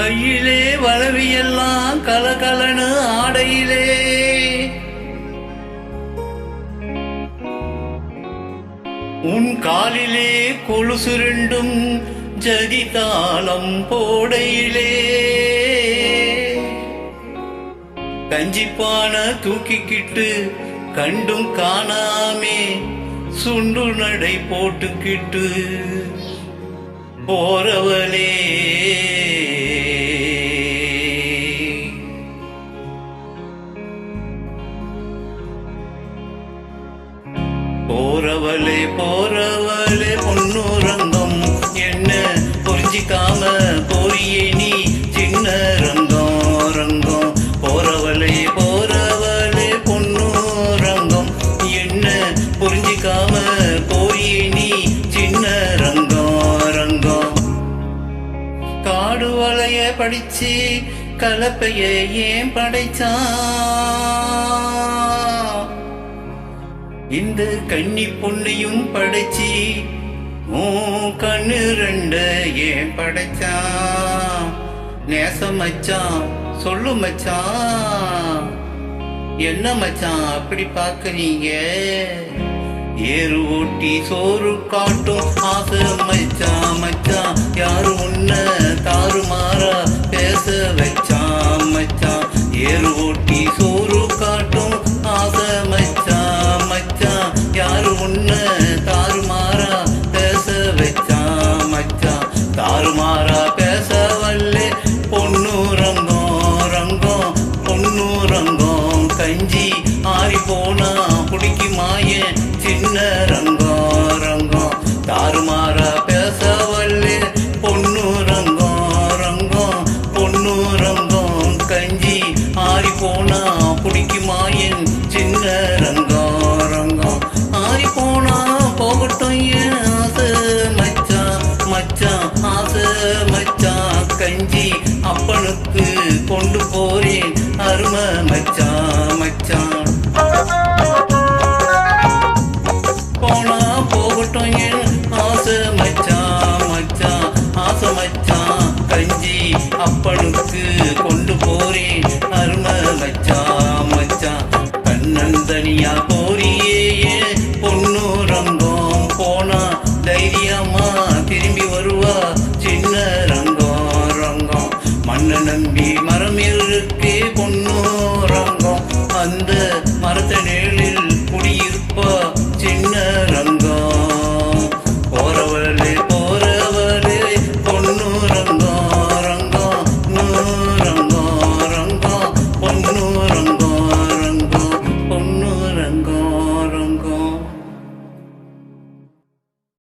கையிலே வளவியெல்லாம் கலகலனு ஆடையிலே. உன் காலிலே கொலுசுருண்டும் ரெண்டும் போடையிலே. கஞ்சிப்பான தூக்கிக்கிட்டு கண்டும் காணாமே சுண்டு நடை போட்டுக்கிட்டு போறவளே போறவளே போறவளே பொன்னுரங்கம். என்ன புரிஞ்சிக்காம போறியே நீ சின்ன ரங்கம் ரங்கம். போறவளே போறவளே பொன்னுரங்கம். என்ன புரிஞ்சிக்காம போறியே நீ சின்ன ரங்கம் ரங்கம். காடு வளைய படிச்சு கலப்பைய ஏன் படைச்சான்? இந்த கன்னி பொண்ணையும் படைச்சி ஓ கண்ணு ரெண்ட ஏன் படைச்சா? நேசம் மச்சான் சொல்லு மச்சான் என்ன மச்சான் அப்படி பாக்குறீங்க ஏறு ஓட்டி சோறு காட்டும் ஆசை மச்சான் மச்சான் சின்ன ரங்கம் ரங்கம் தாறுமாறா பேச வல்லே பொண்ணு ரங்கம் ரங்கம் பொண்ணு ரங்கம் கஞ்சி ஆறி போனா பிடிக்குமா என் சின்ன ரங்கம் ரங்கம் ஆறி போனா போகட்டும் ஏன் ஆசை மச்சான் மச்சான் ஆசை மச்சான் கஞ்சி அப்பனுக்கு கொண்டு போறேன் அருமை மச்சான் கஞ்சி அப்பனுக்கு